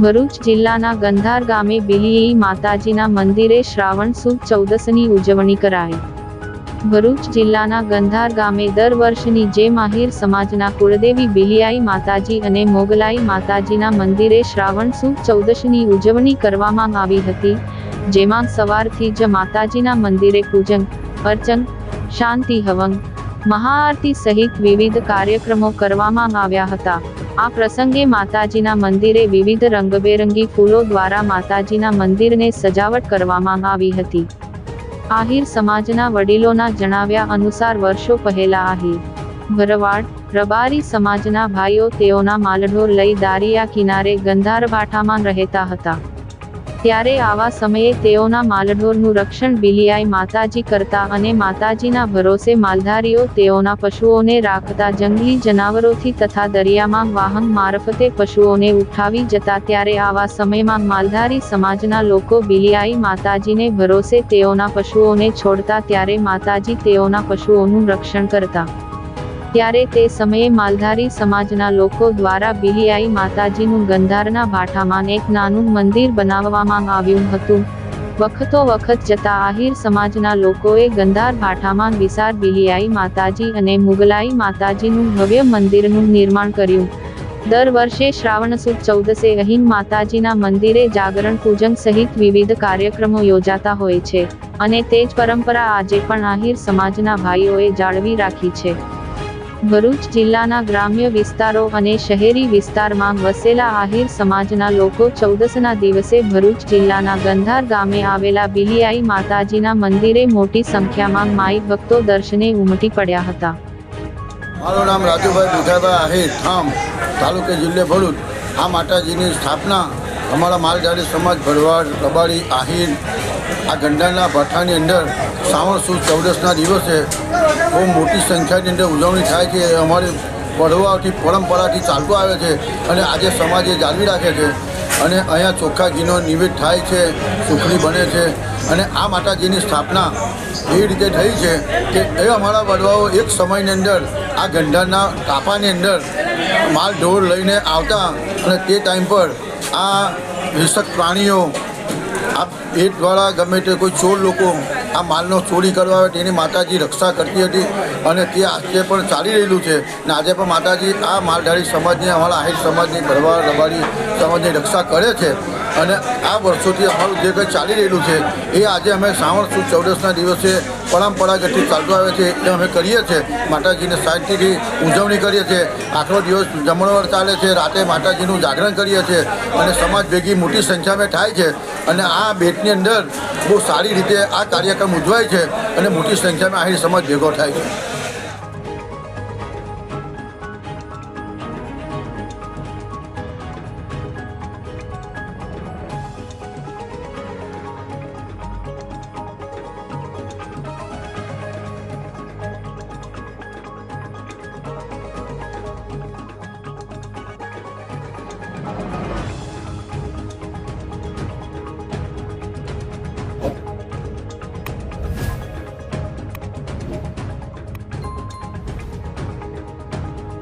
ભરૂચ જિલ્લાના ગંધાર ગામે બિલીઈ માતાજીના મંદિરે શ્રાવણ સુદ ચૌદસની ઉજવણી કરાઈ. ભરૂચ જિલ્લાના ગંધાર ગામે દર વર્ષની જેમ આહિર સમાજના કુળદેવી બિલિયાઈ માતાજી અને મોગલાઈ માતાજીના મંદિરે શ્રાવણ સુદ ચૌદશની ઉજવણી કરવામાં આવી હતી, જેમાં સવારથી જ માતાજીના મંદિરે પૂજન, અર્ચન, શાંતિ, હવન, મહાઆરતી સહિત વિવિધ કાર્યક્રમો કરવામાં આવ્યા હતા. આ પ્રસંગે માતાજીના મંદિરે વિવિધ રંગબેરંગી ફૂલો દ્વારા માતાજીના મંદિરને સજાવટ કરવામાં આવી હતી. આહિર સમાજના વડીલોના જણાવ્યા અનુસાર વર્ષો પહેલા આહિર, ભરવાડ, રબારી સમાજના ભાઈઓ તેઓના માલઢોર લઈ દારિયા કિનારે ગંધારભાઠામાં રહેતા હતા. ત્યારે આવા સમયે તેઓના માલઢોરનું રક્ષણ બિલિયાઈ માતાજી કરતા અને માતાજીના ભરોસે માલધારીઓ તેઓના પશુઓને રાખતા જંગલી જનાવરોથી તથા દરિયામાં વાહન મારફતે પશુઓને ઉઠાવી જતા ત્યારે આવા સમયમાં માલધારી સમાજના લોકો બિલિયાઈ માતાજીને ભરોસે તેઓના પશુઓને છોડતા ત્યારે માતાજી તેઓના પશુઓનું રક્ષણ કરતા. ત્યારે તે સમયે માલધારી સમાજના લોકો દ્વારા બિલિયાઈ માતાજીનું ગંધારના ભાઠામાં એક નાનું મંદિર બનાવવામાં આવ્યું હતું. વખતો વખત જતા આહિર સમાજના લોકોએ ગંધાર ભાઠામાં વિસાર બિલિયાઈ માતાજી અને મુગલાઈ માતાજીનું ભવ્ય મંદિરનું નિર્માણ કર્યું. દર વર્ષે શ્રાવણ સુદ ચૌદસે અહીં માતાજીના મંદિરે જાગરણ પૂજન સહિત વિવિધ કાર્યક્રમો યોજાતા હોય છે. અને તે જ પરંપરા આજે પણ આહિર સમાજના ભાઈઓએ જાળવી રાખી છે. ભરૂચ જિલ્લાના ગ્રામ્ય વિસ્તારો અને શહેરી વિસ્તારમાં વસેલા આહિર સમાજના લોકો ચૌદસના દિવસે ભરૂચ જિલ્લાના ગંધાર ગામે આવેલા બિલિયાઈ માતાજીના મંદિરે મોટી સંખ્યામાં માઈ ભક્તો દર્શને ઉમટી પડ્યા હતા. મારું નામ રાજુભાઈ ભીખાભાઈ આહિર, ઠામ, તાલુકે જિલ્લે ભરૂચ. આ માતાજીની સ્થાપના અમારા માલધારી સમાજ ભરવાડ રબારી આહીર, આ ગંડાના ભઠ્ઠાની અંદર શ્રાવણ, સુદ ચૌદસના દિવસે બહુ મોટી સંખ્યાની અંદર ઉજવણી થાય છે. અમારી પડવાથી પરંપરાથી ચાલતું આવે છે અને આજે સમાજે જાળવી રાખે છે. અને અહીંયા ચોખ્ખાજીનો નિવેદ થાય છે, સુખડી બને છે અને આ માતાજીની સ્થાપના એવી રીતે થઈ છે કે એ અમારા વડવાઓ એક સમયની અંદર આ ગંધારના કાપાની અંદર માલ ઢોર લઈને આવતા અને તે ટાઈમ પર આ હિંસક પ્રાણીઓ, આ પેટવાળા ગમે તે કોઈ ચોર લોકો આ માલનો ચોરી કરવા આવે તેની માતાજી રક્ષા કરતી હતી અને તે આજે પણ ચાલી રહેલું છે અને આજે પણ માતાજી આ માલધારી સમાજની, અમારા આહિર સમાજની ભરવા રવાડી સમાજની રક્ષા કરે છે. અને આ વર્ષોથી અમારું જે કંઈ ચાલી રહેલું છે, એ આજે અમે શ્રાવણ સુદ ચૌદસના દિવસે પરંપરાગતથી ચાલતું આવે છે, એ અમે કરીએ છીએ. માતાજીને શાંતિથી ઉજવણી કરીએ છીએ. આખો દિવસ જમણવાર ચાલે છે, રાતે માતાજીનું જાગરણ કરીએ છીએ અને સમાજ ભેગી મોટી સંખ્યામાં થાય છે. અને આ ભેટની અંદર બહુ સારી રીતે આ કાર્યક્રમ ઉજવાય છે અને મોટી સંખ્યામાં આહિર સમાજ ભેગો થાય છે.